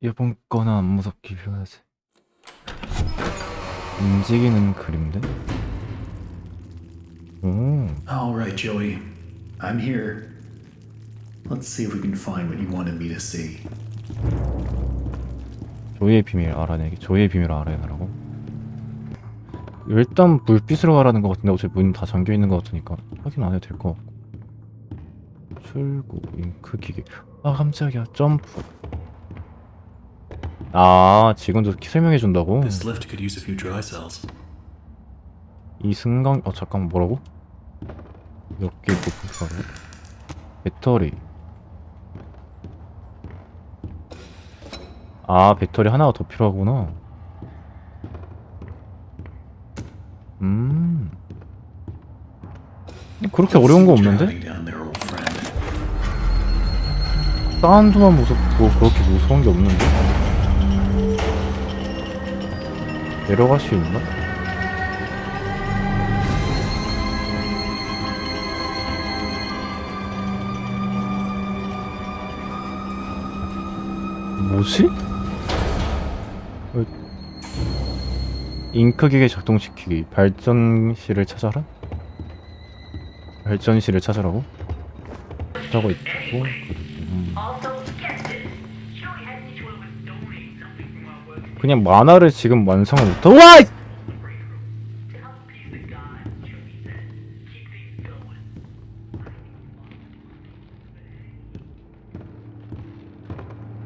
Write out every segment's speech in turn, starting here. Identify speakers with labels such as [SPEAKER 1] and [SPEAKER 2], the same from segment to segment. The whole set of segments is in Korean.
[SPEAKER 1] 이번 거는 안 무섭게 해야지. 움직이는 그림들? 오,
[SPEAKER 2] All right, Joey. I'm here. Let's see if we can find what you wanted me to see.
[SPEAKER 1] 조이의 비밀 알아내기. 조이의 비밀을 알아내라고? 일단 불빛으로 가라는 것 같은데 어차피 문 다 잠겨 있는 것 같으니까 확인 안 해도 될 것 같고. 출구 잉크 기계. 아 깜짝이야. 점프. 아 지금도 설명해 준다고?
[SPEAKER 2] This lift could use a few dry cells.
[SPEAKER 1] 이 승강 어 잠깐 뭐라고? 몇개 뽑혔다고? 배터리 아 배터리 하나가 더 필요하구나 음 그렇게 어려운 거 없는데? 사운드만 무섭고 그렇게 무서운 게 없는데? 내려갈 수 있나? 뭐지? 어, 잉크 기계 작동시키기 발전실을 찾아라? 발전실을 찾으라고? 하고 있고 음. 그냥 만화를 지금 완성을 못하 와!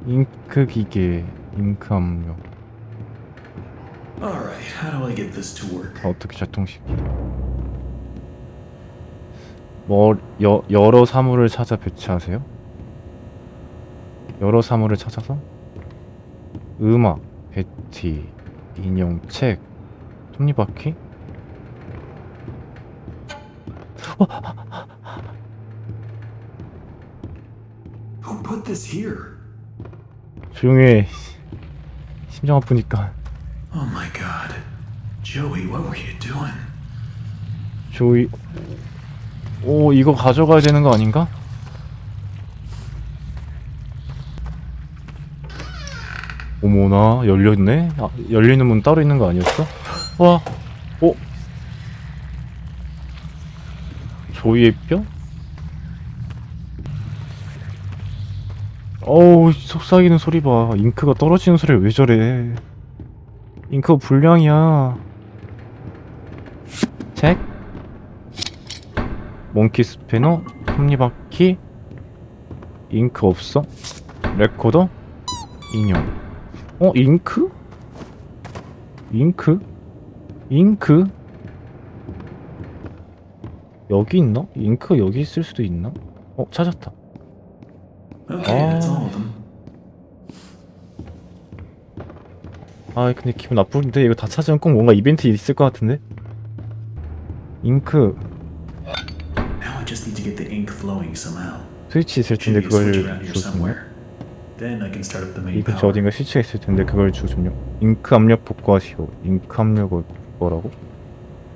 [SPEAKER 1] 잉크 기계 잉크 압력
[SPEAKER 2] All right, how do I get this to work?
[SPEAKER 1] 어떻게 작동시키 뭐 여, 여러 사물을 찾아 배치하세요? 여러 사물을 찾아서 음악, 배티, 인형, 책, 톱니바퀴?
[SPEAKER 2] Who put this here?
[SPEAKER 1] 조용히 해 심장 아프니까
[SPEAKER 2] Oh my god. Joey, what were you doing?
[SPEAKER 1] 조이 오 이거 가져가야 되는 거 아닌가? 어머나 열렸네 아, 열리는 문 따로 있는 거 아니었어? 와 어? 조이의 뼈? 어우 속삭이는 소리 봐 잉크가 떨어지는 소리를 왜 저래 잉크가 불량이야 책? 몽키 스패너, 톱니바퀴, 잉크 없어? 레코더, 인형. 어, 잉크? 잉크? 잉크? 여기 있나? 잉크 여기 있을 수도 있나? 어, 찾았다.
[SPEAKER 2] Okay, that's all of them.
[SPEAKER 1] 아, 근데 기분 나쁘는데 이거 다 찾으면 꼭 뭔가 이벤트 있을 것 같은데? 잉크
[SPEAKER 2] Now I just need to get the ink flowing somehow.
[SPEAKER 1] 스위치 있을 텐데
[SPEAKER 2] Should be a switch
[SPEAKER 1] 그걸
[SPEAKER 2] around here
[SPEAKER 1] 주셨군요.
[SPEAKER 2] somewhere. Then I can start up the
[SPEAKER 1] 이
[SPEAKER 2] main
[SPEAKER 1] 근처
[SPEAKER 2] power.
[SPEAKER 1] 어딘가 스위치가 있을 텐데 그걸 주점요 잉크 압력 복구하시오 잉크 압력을 뭐라고?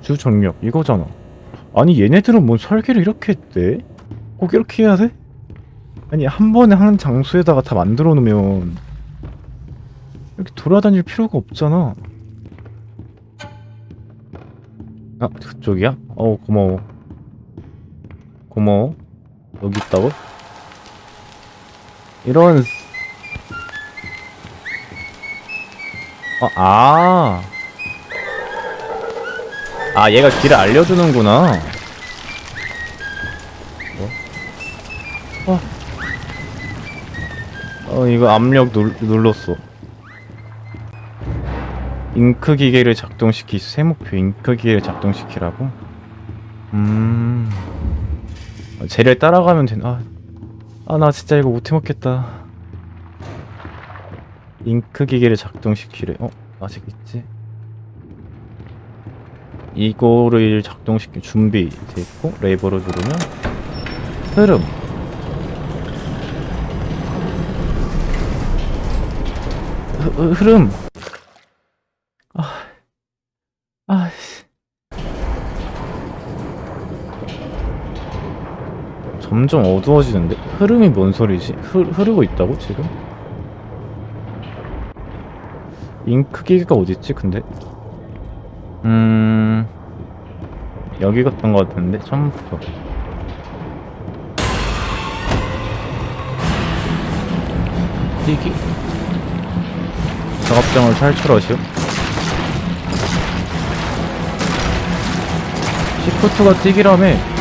[SPEAKER 1] 주 정력 이거잖아 아니 얘네들은 뭔 설계를 이렇게 했대? 꼭 이렇게 해야 돼? 아니 한 번에 한 장소에다가 다 만들어 놓으면 이렇게 돌아다닐 필요가 없잖아 아 그쪽이야? 어 고마워 고마워 여기 있다고? 이런 어, 아. 아, 얘가 길을 알려주는구나. 뭐? 어. 어, 이거 압력 눌, 눌렀어. 잉크 기계를 작동시키, 세목표 잉크 기계를 작동시키라고? 음. 어, 쟤를 따라가면 되나? 아, 아, 나 진짜 이거 못해 먹겠다. 잉크 기계를 작동시키래. 어? 아직 있지? 이거를 작동시킬 준비 돼 있고 레버를 누르면 흐름. 흐, 흐- 흐름. 아, 아, 씨. 점점 어두워지는데 흐름이 뭔 소리지? 흐, 흐르고 있다고 지금? 잉크 기계가 어딨지 근데? 음... 여기 갔던 것 같은데 처음부터 뛰기? 작업장을 탈출하시오 시프트가 뛰기라며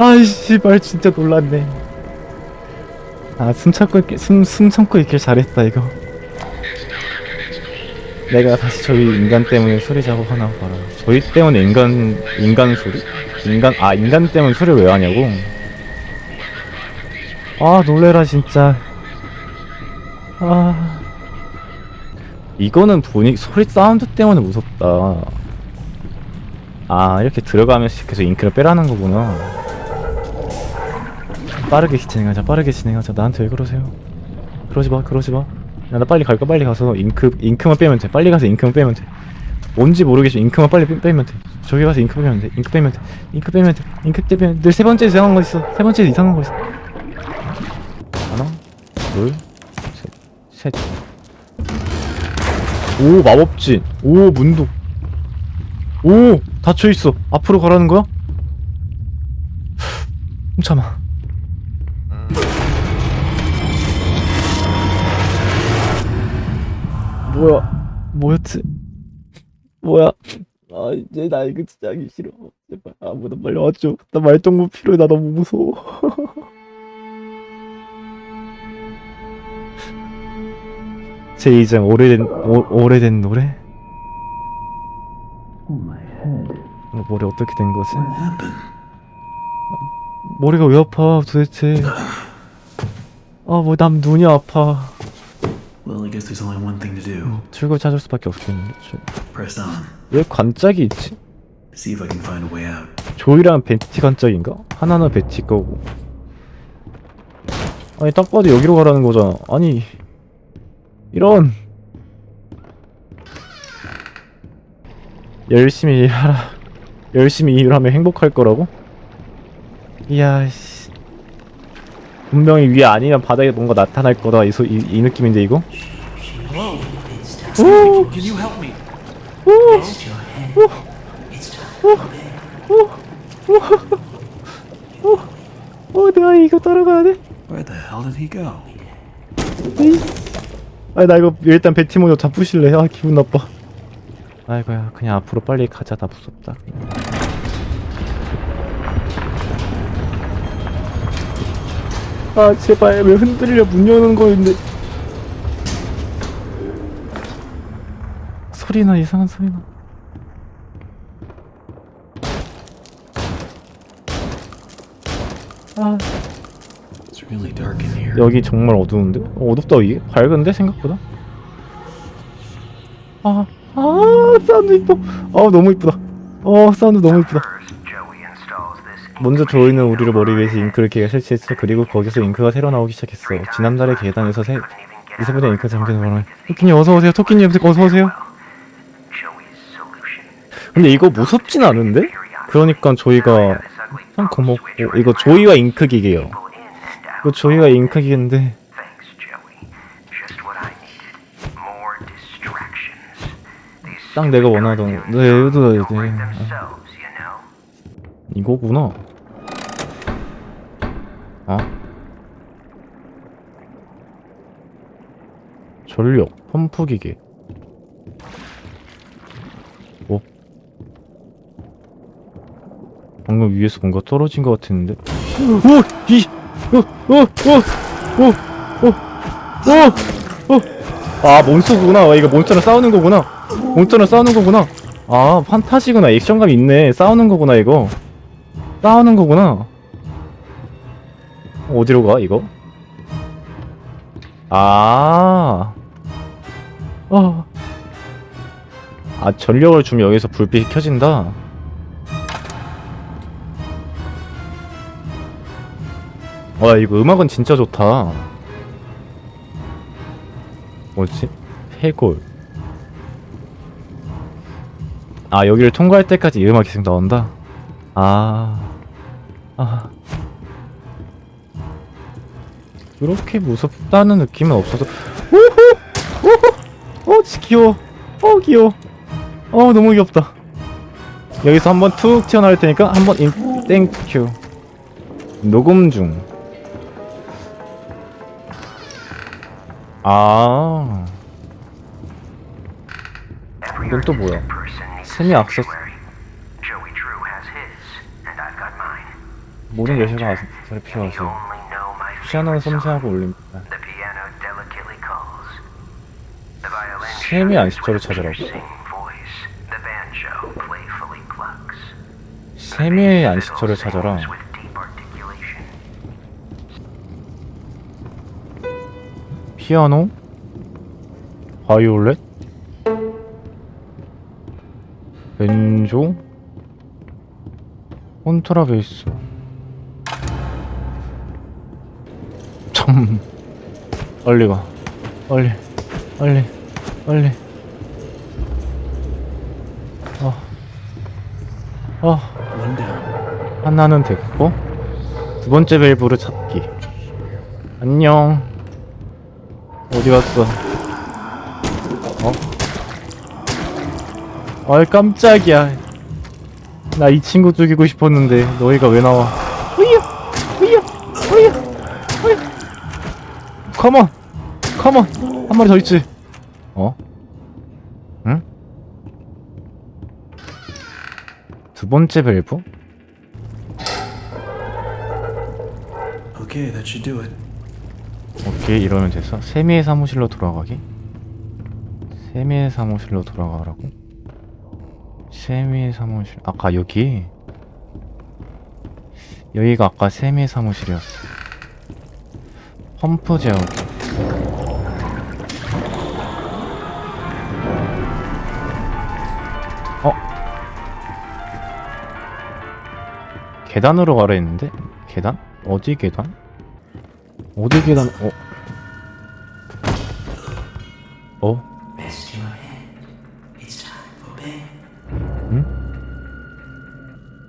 [SPEAKER 1] 아이씨 발 진짜 놀랐네. 아 숨 참고 있길 숨, 숨 참고 있길 잘했다 이거. 내가 다시 저희 인간 때문에 소리 작업하나 봐라. 저희 때문에 인간 인간 소리? 인간 아 인간 때문에 소리를 왜 하냐고? 아 놀래라 진짜. 아. 이거는 분위기 소리 사운드 때문에 무섭다. 아 이렇게 들어가면서 계속 잉크를 빼라는 거구나 빠르게 진행하자 빠르게 진행하자. 나한테 왜 그러세요? 그러지 마 그러지 마야 나 빨리 갈까? 빨리 가서 잉크 잉크만 빼면 돼. 빨리 가서 잉크만 빼면 돼. 뭔지 모르겠지만 잉크만 빨리 빼, 빼면 돼. 저기 가서 잉크 빼면 돼. 잉크 빼면 돼. 잉크 빼면 돼. 잉크 빼면 늘 세 번째 이상한 거 있어. 세 번째 이상한 거 있어. 하나 둘셋셋오 마법진. 오 문도 오 닫혀 있어. 앞으로 가라는 거야? 좀 참아 뭐야? 뭐였지? 뭐야? 아 이제 나 이거 진짜 하기 싫어. 제발. 아무나 빨리 와줘. 나 말동무 필요해. 나 너무 무서워. 제 이장 오래된 오, 오래된 노래. 어, 머리 어떻게 된 거지? 머리가 왜 아파 도대체? 아뭐 남 눈이 아파
[SPEAKER 2] Well, I guess there's only one thing to do.
[SPEAKER 1] 출구 찾을 수밖에 없겠는데 출-
[SPEAKER 2] Press on.
[SPEAKER 1] 왜 관짝이 있지?
[SPEAKER 2] See if I can find a way out.
[SPEAKER 1] 조이랑 베티 관짝인가? 하나는 베티 거고 아니 딱 봐도 여기로 가라는 거잖아 아니 이런 열심히 일하라 열심히 일하면 행복할 거라고? 이야 씨 분명히 위에 아니면 바닥에 뭔가 나타날 거다 이, 소, 이, 이 느낌인데 이거? 오!
[SPEAKER 2] Can you help me?
[SPEAKER 1] 어 내가 이거 따라가야 돼?
[SPEAKER 2] Where the hell did he go?
[SPEAKER 1] 아니 나 이거 일단 베티 모녀 다 부실래 아 기분 나빠 아이고야 그냥 앞으로 빨리 가자 나 무섭다 아 제발 왜 흔들려 문 여는 거인데 소리나 이상한 소리나 아. 여기 정말 어두운데? 어, 어둡다 이게? 밝은데 생각보다? 아, 아 사운드 이뻐 아 너무 이쁘다 어 사운드 너무 이쁘다 먼저 조이는 우리를 머리 위에서 잉크를 걔가 설치했어 그리고 거기서 잉크가 새로 나오기 시작했어 지난달에 계단에서 새 이세분의 잉크 잠기는 바람에 토끼님 어서오세요 토끼님 어서오세요 근데 이거 무섭진 않은데? 그러니까 저희가 참 고맙고 이거 조이와 잉크 기계요 이거 조이와 잉크 기계인데 딱 내가 원하던 네 네.
[SPEAKER 3] know.
[SPEAKER 1] 이거구나 아? 전력 펌프 기계. 어 방금 위에서 뭔가 떨어진 것 같았는데? 오이오오오오오오아 몬스터구나. 와, 이거 몬스터랑 싸우는 거구나. 몬스터랑 싸우는 거구나. 아 판타지구나. 액션감 있네. 싸우는 거구나 이거. 싸우는 거구나 어디로 가 이거? 아. 어. 아 전력을 주면 여기서 불빛이 켜진다. 와 이거 음악은 진짜 좋다. 뭐지? 해골. 아 여기를 통과할 때까지 이 음악이 계속 나온다? 아... 아... 그렇게 무섭다는 느낌은 없어서 우후! 우후! 어 지- 귀여워 어 귀여워 어 너무 귀엽다 여기서 한번 툭 튀어나올 테니까 한번 인 땡큐 녹음 중 아... 이건 또 뭐야? 세미 악세
[SPEAKER 3] mine.
[SPEAKER 1] 모든 예시가 잘
[SPEAKER 3] You
[SPEAKER 1] 필요하세요
[SPEAKER 3] song.
[SPEAKER 1] 섬세하고
[SPEAKER 3] violin
[SPEAKER 1] 세미 안식처를 찾으라고? 세미의 안식처를 찾아라. 피아노 바이올렛 벤조 콘트라베이스 참 빨리 가. 빨리 빨리 아, 아
[SPEAKER 2] One down.
[SPEAKER 1] 하나는 됐고 두 번째 밸브를 찾기. 안녕. 어디 갔어? 어? 아이 깜짝이야. 나 이 친구 죽이고 싶었는데 너희가 왜 나와 컴온 컴온 한 마리 더 있지 어? 응? 두 번째 밸브?
[SPEAKER 2] Okay, that should do it.
[SPEAKER 1] 오케이 이러면 됐어 세미의 사무실로 돌아가기 세미의 사무실로 돌아가라고 세미의 사무실 아까 여기 여기가 아까 세미의 사무실이었어 펌프 제어기 어 계단으로 가라 했는데 계단 어디 계단 어디 계단 어 어?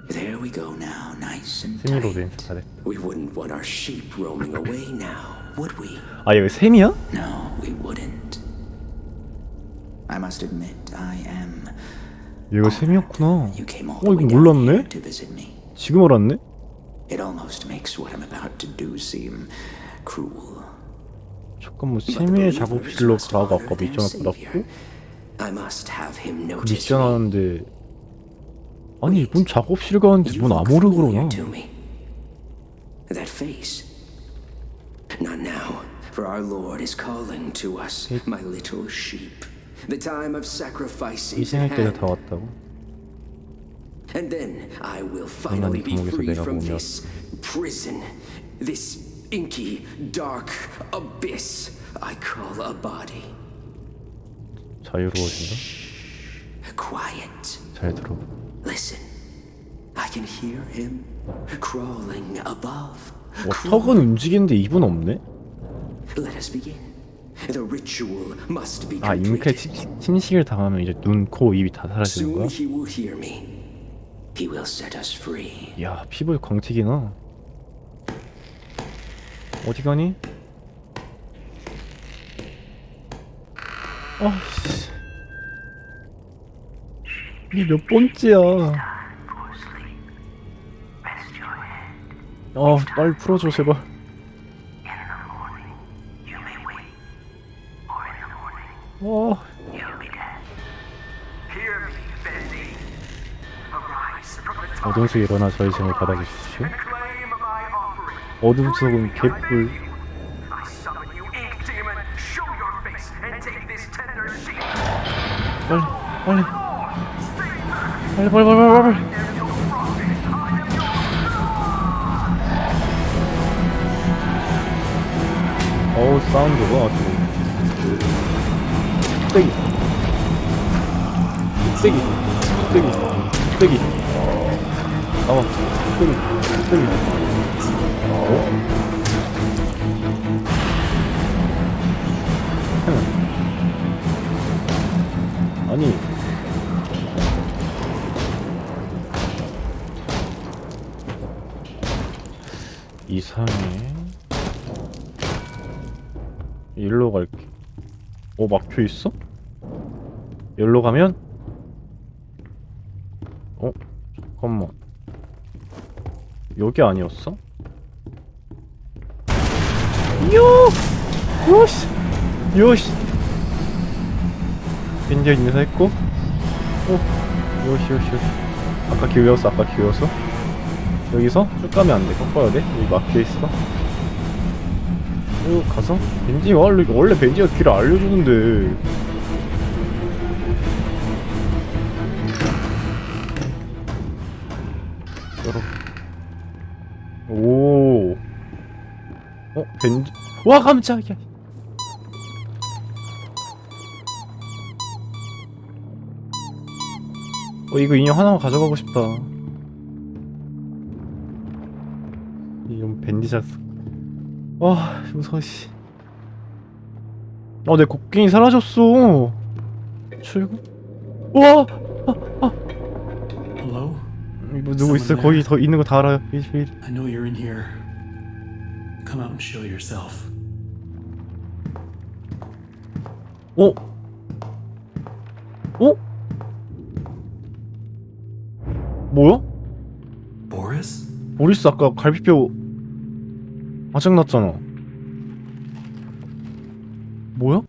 [SPEAKER 4] There we go now, nice and tight. We wouldn't want our sheep roaming away now, would we?
[SPEAKER 1] 아 여기 셈이야?
[SPEAKER 4] No, we wouldn't. I must admit, I am.
[SPEAKER 1] 얘가 셈이었구나
[SPEAKER 4] You came all
[SPEAKER 1] 어,
[SPEAKER 4] the way
[SPEAKER 1] 이거
[SPEAKER 4] down
[SPEAKER 1] 몰랐네?
[SPEAKER 4] here to visit me.
[SPEAKER 1] 지금 알았네?
[SPEAKER 4] It almost makes what I'm about to do seem cruel.
[SPEAKER 1] 잠깐만 세미의 작업실로
[SPEAKER 4] honor
[SPEAKER 1] 아까 미션을. 받았고
[SPEAKER 4] I must have him
[SPEAKER 1] 그
[SPEAKER 4] notice
[SPEAKER 1] 미션
[SPEAKER 4] me.
[SPEAKER 1] 하는데 아니 이분 작업실 가는데
[SPEAKER 4] You
[SPEAKER 1] 뭔
[SPEAKER 4] look familiar
[SPEAKER 1] 그러나
[SPEAKER 4] to me. That face. Not now, for our Lord is calling to us, my little sheep. The time of sacrifice is
[SPEAKER 1] 희생할
[SPEAKER 4] at
[SPEAKER 1] 때가
[SPEAKER 4] hand.
[SPEAKER 1] 다 왔다고
[SPEAKER 4] And then I will finally be
[SPEAKER 1] 감옥에서
[SPEAKER 4] free
[SPEAKER 1] 내가
[SPEAKER 4] from
[SPEAKER 1] 보면-
[SPEAKER 4] this prison, this inky, dark abyss I call a body.
[SPEAKER 1] 자유로워진다?
[SPEAKER 4] Quiet.
[SPEAKER 1] 잘 들어
[SPEAKER 4] Listen. I can hear him crawling above.
[SPEAKER 1] 와 턱은 움직이는데 입은 없네? 아
[SPEAKER 4] completed.
[SPEAKER 1] 침- 침식을 당하면 이제 눈, 코, 입이 다 사라지는 거야? 야 피부에 광택이나 어디 가니? 아씨 이게 몇 번째야 아 빨리 풀어줘 제발 아
[SPEAKER 3] top
[SPEAKER 1] 어둠 속에 일어나 저희 짐을 받아주십시오. 어둠 속은 개뿔. 빨리 빨리 빨리 빨리 빨리 빨리 빨리 어우 사운드가 아주 떼기. 떼기. 떼기. 떼기. 나와 떼기. 떼기. 어? 아니. 이상해 일로 갈게. 어 막혀 있어? 여기로 가면? 어 잠깐만. 여기 아니었어? 요! 요시! 요시! 인디언 인사했고 어 요시 요시 요시 아까 기회였어 아까 기회였어 여기서 쭉 가면 안돼 꺾어야 돼 여기 막혀있어 쭉 가서? 벤지가 원래, 원래 벤지가 길을 알려주는데. 열어. 오. 어? 벤지. 와 깜짝이야. 어 이거 인형 하나만 가져가고 싶다. 이건 밴디자스 와 무서워 씨 어내 곡괭이 사라졌어 출근? 와
[SPEAKER 2] Hello?
[SPEAKER 1] 이거 누구 있어 거기 더 있는 거 다 알아요 이- 이-
[SPEAKER 2] I know you're in here. Come out and show yourself.
[SPEAKER 1] 어? 어? 뭐야?
[SPEAKER 2] Boris?
[SPEAKER 1] 보리스 아까 갈비뼈 아작났잖아 뭐야?